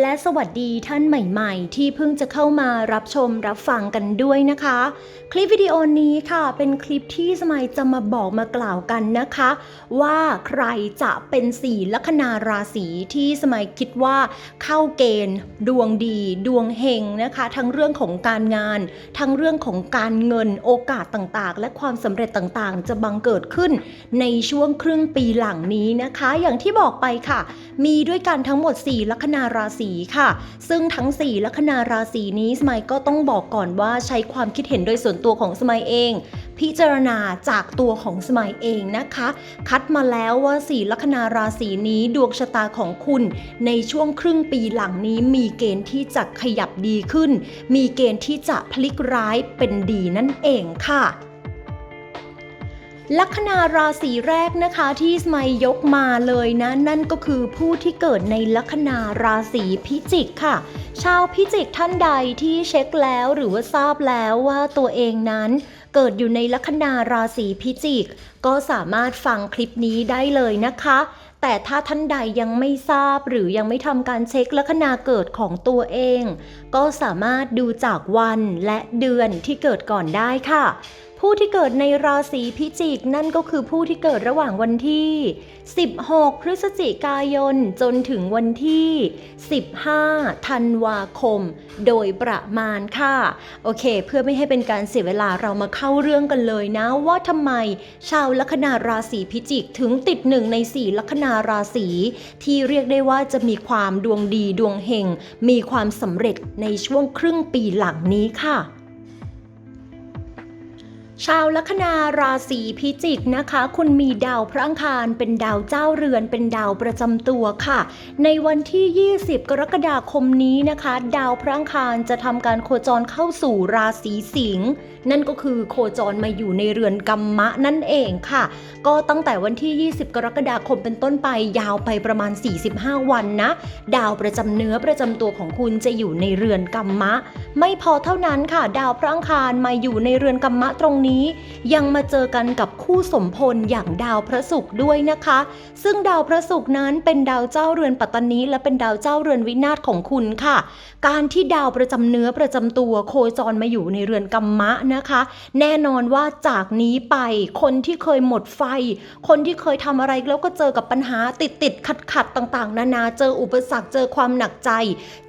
และสวัสดีท่านใหม่ๆ ที่เพิ่งจะเข้ามารับชมรับฟังกันด้วยนะคะ คลิปวิดีโอนี้ค่ะ เป็นคลิปที่สมัยจะมาบอกมากล่าวกันนะคะ ว่าใครจะเป็นสี่ลัคนาราศีที่สมัยคิดว่าเข้าเกณฑ์ ดวงดี ดวงเฮงนะคะ ทั้งเรื่องของการงาน ทั้งเรื่องของการเงินโอกาสต่างๆ และความสำเร็จต่างๆ จะบังเกิดขึ้น ในช่วงครึ่งปีหลังนี้นะคะ อย่างที่บอกไปค่ะ มีด้วยกันทั้งหมด 4 ลัคนาราศีค่ะ ซึ่งทั้ง 4 ลัคนาราศีนี้สมัยก็ต้องบอกก่อนว่าใช้ความคิดเห็นโดยส่วนตัวของสมัยเอง พิจารณาจากตัวของสมัยเองนะคะ คัดมาแล้วว่า4ลัคนาราศีนี้ดวงชะตาของคุณ ในช่วงครึ่งปีหลังนี้มีเกณฑ์ที่จะขยับดีขึ้น มีเกณฑ์ที่จะพลิกร้ายเป็นดีนั่นเองค่ะ ลัคนาราศีแรกนะคะที่สมัยยกมาเลยนะ นั่นก็คือผู้ที่เกิดในลัคนาราศีพิจิกค่ะ ชาวพิจิกท่านใดที่เช็คแล้วหรือว่าทราบแล้วว่าตัวเองนั้นเกิดอยู่ในลัคนาราศีพิจิก ก็สามารถฟังคลิปนี้ได้เลยนะคะ แต่ถ้าท่านใดยังไม่ทราบหรือยังไม่ทำการเช็คลัคนาเกิดของตัวเอง ก็สามารถดูจากวันและเดือนที่เกิดก่อนได้ค่ะผู้ที่เกิดในราศีพิจิกนั่นก็คือผู้ที่เกิดระหว่างวันที่ 16 พฤศจิกายน จนถึงวันที่ 15 ธันวาคม โดยประมาณค่ะ โอเค เพื่อไม่ให้เป็นการเสียเวลาเรามาเข้าเรื่องกันเลยนะ ว่าทำไมชาวลัคนาราศีพิจิกถึงติดหนึ่งใน4ลัคนาราศีที่เรียกได้ว่าจะมีความดวงดีดวงเฮงมีความสำเร็จในช่วงครึ่งปีหลังนี้ค่ะ ชาวลัคนาราศีพิจิกนะคะ คุณมีดาวพระอังคารเป็นดาวเจ้าเรือนเป็นดาวประจำตัวค่ะ ในวันที่ 20 กรกฎาคมนี้นะคะ ดาวพระอังคารจะทำการโคจรเข้าสู่ราศีสิงห์นั่นก็คือโคจรมาอยู่ในเรือนกัมมะนั่นเองค่ะ ก็ตั้งแต่วันที่ 20 กรกฎาคมเป็นต้นไปยาวไปประมาณ 45 วันนะ ดาวประจำเนื้อประจำตัวของคุณจะอยู่ในเรือนกัมมะ ไม่พอเท่านั้นค่ะ ดาวพระอังคารมาอยู่ในเรือนกัมมะตรงนี้ยังมาเจอกันกับคู่สมพลอย่างดาวพระศุกร์ด้วยนะคะ ซึ่งดาวพระศุกร์นั้นเป็นดาวเจ้าเรือนปัตตานีและเป็นดาวเจ้าเรือนวินาศของคุณค่ะ การที่ดาวประจำเนื้อประจำตัวโคจรมาอยู่ในเรือนกัมมะนะคะ แน่นอนว่าจากนี้ไปคนที่เคยหมดไฟ คนที่เคยทำอะไรแล้วก็เจอกับปัญหาติดติดขัดขัดต่างๆ นานาเจออุปสรรคเจอความหนักใจ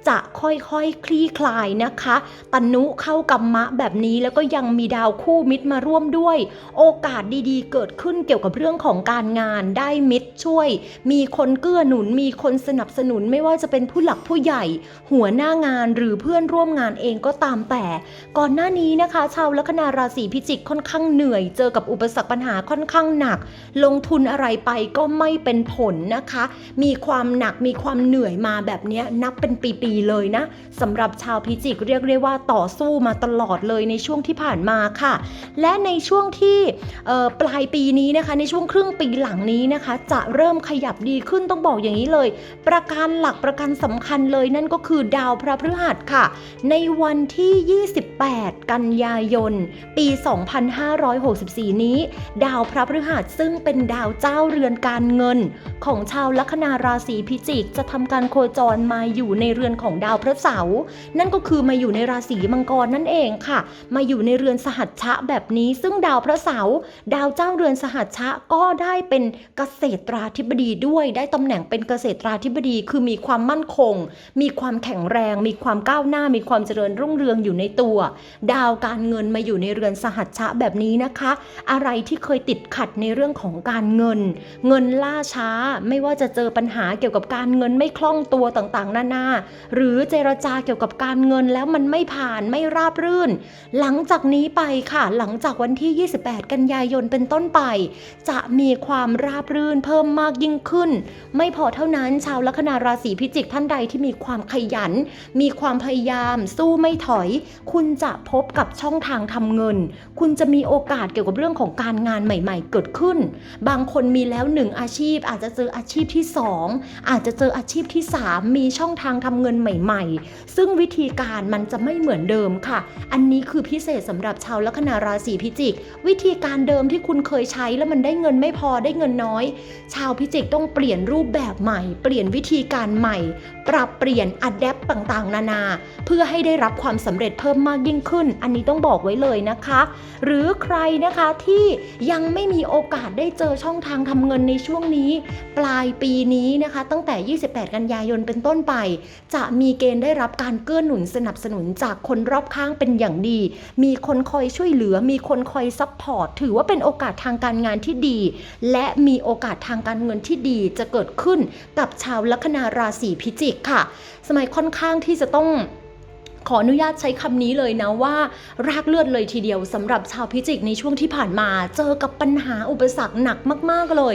จะค่อยๆคคลี่คลายนะคะ ตนุเข้ากัมมะแบบนี้แล้วก็ยังมีดาวคู่มิตรมาร่วมด้วย โอกาสดีๆ เกิดขึ้นเกี่ยวกับเรื่องของการงานได้มิตรช่วย มีคนเกื้อหนุน มีคนสนับสนุนไม่ว่าจะเป็นผู้หลักผู้ใหญ่ หัวหน้างานหรือเพื่อนร่วมงานเองก็ตามแต่ ก่อนหน้านี้นะคะ ชาวลัคนาราศีพิจิกค่อนข้างเหนื่อย เจอกับอุปสรรคปัญหาค่อนข้างหนัก ลงทุนอะไรไปก็ไม่เป็นผลนะคะ มีความหนักมีความเหนื่อยมาแบบนี้นับเป็นปีๆเลยนะสำหรับชาวพิจิกเรียกได้ว่าต่อสู้มาตลอดเลยในช่วงที่ผ่านมาค่ะและในช่วงที่ปลายปีนี้นะคะ ในช่วงครึ่งปีหลังนี้นะคะ จะเริ่มขยับดีขึ้นต้องบอกอย่างนี้เลย ประการหลักประกันสำคัญเลยนั่นก็คือดาวพระพฤหัสค่ะ ในวันที่ 28 กันยายน ปี 2564 นี้ ดาวพระพฤหัสซึ่งเป็นดาวเจ้าเรือนการเงิน ของชาวลัคนาราศีพิจิก จะทำการโคจรมาอยู่ในเรือนของดาวพระเสาร์นั่นก็คือมาอยู่ในราศีมังกรนั่นเองค่ะ มาอยู่ในเรือนสหัชชะแบบนี้ ซึ่งดาวพระเสาร์ดาวเจ้าเรือนสหัชชะก็ได้เป็นเกษตราธิบดีด้วย ได้ตำแหน่งเป็นเกษตราธิบดี คือมีความมั่นคง มีความแข็งแรง มีความก้าวหน้า มีความเจริญรุ่งเรืองอยู่ในตัว ดาวการเงินมาอยู่ในเรือนสหัชชะแบบนี้นะคะ อะไรที่เคยติดขัดในเรื่องของการเงิน เงินล่าช้าไม่ว่าจะเจอปัญหาเกี่ยวกับการเงินไม่คล่องตัวต่างๆ นานา หรือเจรจาเกี่ยวกับการเงินแล้วมันไม่ผ่านไม่ราบรื่น หลังจากนี้ไปค่ะหลังจากวันที่ 28 กันยายนเป็นต้นไป จะมีความราบรื่นเพิ่มมากยิ่งขึ้น ไม่พอเท่านั้นชาวลัคนาราศีพิจิกท่านใดที่มีความขยัน มีความพยายาม สู้ไม่ถอย คุณจะพบกับช่องทางทำเงิน คุณจะมีโอกาสเกี่ยวกับเรื่องของการงานใหม่ ๆ เกิดขึ้น บางคนมีแล้วหนึ่งอาชีพ อาจจะเจออาชีพที่สองอาจจะเจออาชีพที่สามมีช่องทางทำเงินใหม่ ๆ ซึ่งวิธีการมันจะไม่เหมือนเดิมค่ะ อันนี้คือพิเศษสำหรับชาวลัคนาราศีพิจิก วิธีการเดิมที่คุณเคยใช้แล้วมันได้เงินไม่พอได้เงินน้อย ชาวพิจิกต้องเปลี่ยนรูปแบบใหม่ เปลี่ยนวิธีการใหม่ ปรับเปลี่ยนอัดแอปต่างๆ นานา เพื่อให้ได้รับความสำเร็จเพิ่มมากยิ่งขึ้น อันนี้ต้องบอกไว้เลยนะคะ หรือใครนะคะที่ยังไม่มีโอกาสได้เจอช่องทางทำเงินในช่วงนี้ ปลายปีนี้นะคะ ตั้งแต่ 28 กันยายนเป็นต้นไป จะมีเกณฑ์ได้รับการเกื้อหนุนสนับสนุนจากคนรอบข้างเป็นอย่างดี มีคนคอยช่วยเหลือมีีคนคอยซัพพอร์ตถือว่าเป็นโอกาสทางการงานที่ดี และมีโอกาสทางการเงินที่ดีจะเกิดขึ้นกับชาวลัคนาราศีพิจิกค่ะ สมัยค่อนข้างที่จะต้อง ขออนุญาตใช้คำนี้เลยนะว่า รากเลือดเลยทีเดียวสำหรับชาวพิจิกในช่วงที่ผ่านมา เจอกับปัญหาอุปสรรคหนักมากๆเลย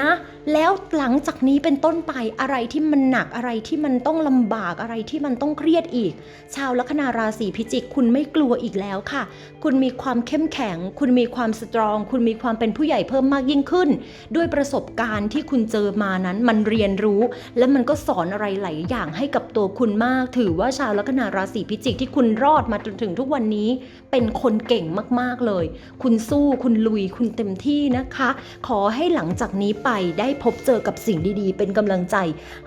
นะ แล้วหลังจากนี้เป็นต้นไปอะไรที่มันหนักอะไรที่มันต้องลำบากอะไรที่มันต้องเครียดอีก ชาวลัคนาราศีพิจิก คุณไม่กลัวอีกแล้วค่ะ คุณมีความเข้มแข็ง คุณมีความสตรอง คุณมีความเป็นผู้ใหญ่เพิ่มมากยิ่งขึ้น ด้วยประสบการณ์ที่คุณเจอมานั้นมันเรียนรู้ และมันก็สอนอะไรหลายอย่างให้กับตัวคุณมาก ถือว่าชาวลัคนาราศีพิจิกที่คุณรอดมาจนถึงทุกวันนี้ เป็นคนเก่งมากๆเลย คุณสู้คุณลุยคุณเต็มที่นะคะ ขอให้หลังจากนี้ไปได้พบเจอกับสิ่งดีๆ เป็นกำลังใจ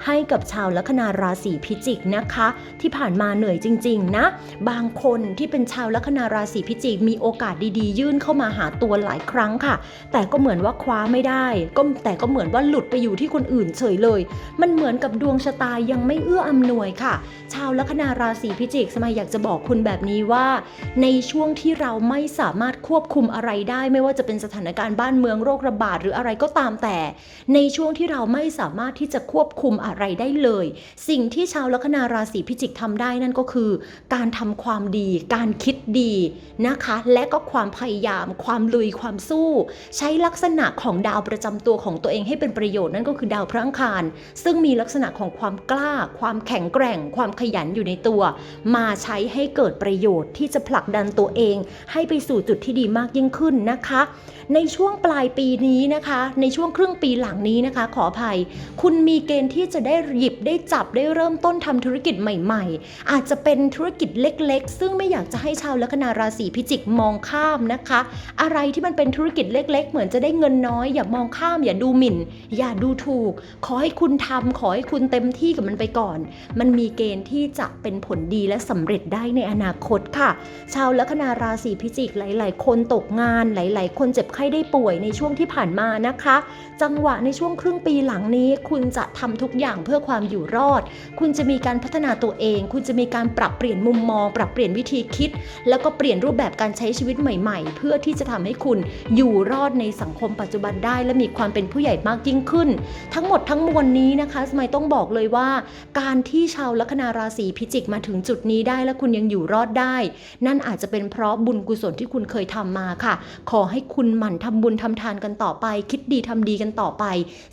ให้กับชาวลัคนาราศีพิจิกนะคะ ที่ผ่านมาเหนื่อยจริง ๆ นะ บางคนที่เป็นชาวลัคนาราศีพิจิกมีโอกาสดีๆ ยื่นเข้ามาหาตัวหลายครั้งค่ะ แต่ก็เหมือนว่าคว้าไม่ได้ ก็แต่ก็เหมือนว่าหลุดไปอยู่ที่คนอื่นเฉยเลย มันเหมือนกับดวงชะตายังไม่เอื้ออำนวยค่ะ ชาวลัคนาราศีพิจิกสมัยอยากจะบอกคุณแบบนี้ว่า ในช่วงที่เราไม่สามารถควบคุมอะไรได้ ไม่ว่าจะเป็นสถานการณ์บ้านเมืองโรคระบาดหรืออะไรก็ตามแต่ ในช่วงที่เราไม่สามารถที่จะควบคุมอะไรได้เลย สิ่งที่ชาวลัคนาราศีพิจิกทำได้นั่นก็คือ การทำความดี การคิดดีนะคะ และก็ความพยายาม ความลุยความสู้ ใช้ลักษณะของดาวประจำตัวของตัวเองให้เป็นประโยชน์นั่นก็คือดาวพระอังคาร ซึ่งมีลักษณะของความกล้า ความแข็งแกร่ง ความขยันอยู่ในตัวมาาใช้ให้เกิดประโยชน์ที่จะผลักดันตัวเอง ให้ไปสู่จุดที่ดีมากยิ่งขึ้นนะคะ ในช่วงปลายปีนี้นะคะ ในช่วงครึ่งปีหลังนี้นะคะ ขออภัย คุณมีเกณฑ์ที่จะได้หยิบได้จับได้เริ่มต้นทำธุรกิจใหม่ ๆ อาจจะเป็นธุรกิจเล็ก ๆ ซึ่งไม่อยากจะให้ชาวลัคนาราศีพิจิกมองข้ามนะคะ อะไรที่มันเป็นธุรกิจเล็ก ๆ เหมือนจะได้เงินน้อย อย่ามองข้าม อย่าดูหมิ่น อย่าดูถูก ขอให้คุณทำขอให้คุณเต็มที่กับมันไปก่อน มันมีเกณฑ์ที่จะเป็นผลดีและสำเร็จได้ในอนาคตค่ะ ชาวลัคนาราศีพิจิกหลาย ๆ คนตกงานหลาย ๆ คนเจ็บไข้ได้ป่วยในช่วงที่ผ่านมานะคะ จังหวะในช่วงครึ่งปีหลังนี้ คุณจะทำทุกอย่างเพื่อความอยู่รอด คุณจะมีการพัฒนาตัวเอง คุณจะมีการปรับเปลี่ยนมุมมอง ปรับเปลี่ยนวิธีคิด แล้วก็เปลี่ยนรูปแบบการใช้ชีวิตใหม่ ๆ เพื่อที่จะทำให้คุณอยู่รอดในสังคมปัจจุบันได้ และมีความเป็นผู้ใหญ่มากยิ่งขึ้น ทั้งหมดทั้งมวลนี้นะคะสมัยต้องบอกเลยว่า การที่ชาวลัคนาราศีพิจิกมาถึงจุดนี้ได้และคุณยังอยู่รอดได้ นั่นอาจจะเป็นเพราะบุญกุศลที่คุณเคยทำมาค่ะ ขอให้คุณหมั่นทำบุญทำทานกันต่อไป คิดดีทำดีกันต่อไป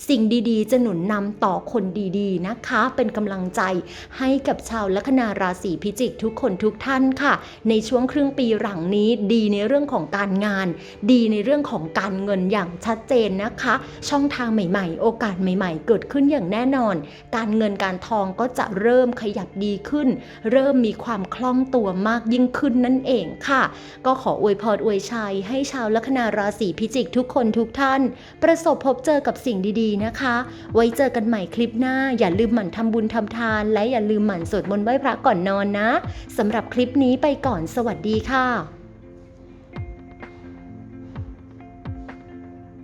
สิ่งดีๆ จะหนุนนำต่อคนดีๆนะคะ เป็นกำลังใจให้กับชาวลัคนาราศีพิจิกทุกคนทุกท่านค่ะ ในช่วงครึ่งปีหลังนี้ดีในเรื่องของการงาน ดีในเรื่องของการเงินอย่างชัดเจนนะคะ ช่องทางใหม่ ๆ โอกาสใหม่ ๆ เกิดขึ้นอย่างแน่นอน การเงินการทองก็จะเริ่มขยับดีขึ้น เริ่มมีมีความคล่องตัวมากยิ่งขึ้นนั่นเองค่ะ ก็ขออวยพรอวยชัย ให้ชาวลัคนาราศีพิจิกทุกคนทุกท่าน ประสบพบเจอกับสิ่งดีๆนะคะ ไว้เจอกันใหม่คลิปหน้า อย่าลืมหมั่นทำบุญทำทาน และอย่าลืมหมั่นสวดมนต์ไหว้พระก่อนนอนนะสำหรับคลิปนี้ไปก่อนสวัสดีค่ะ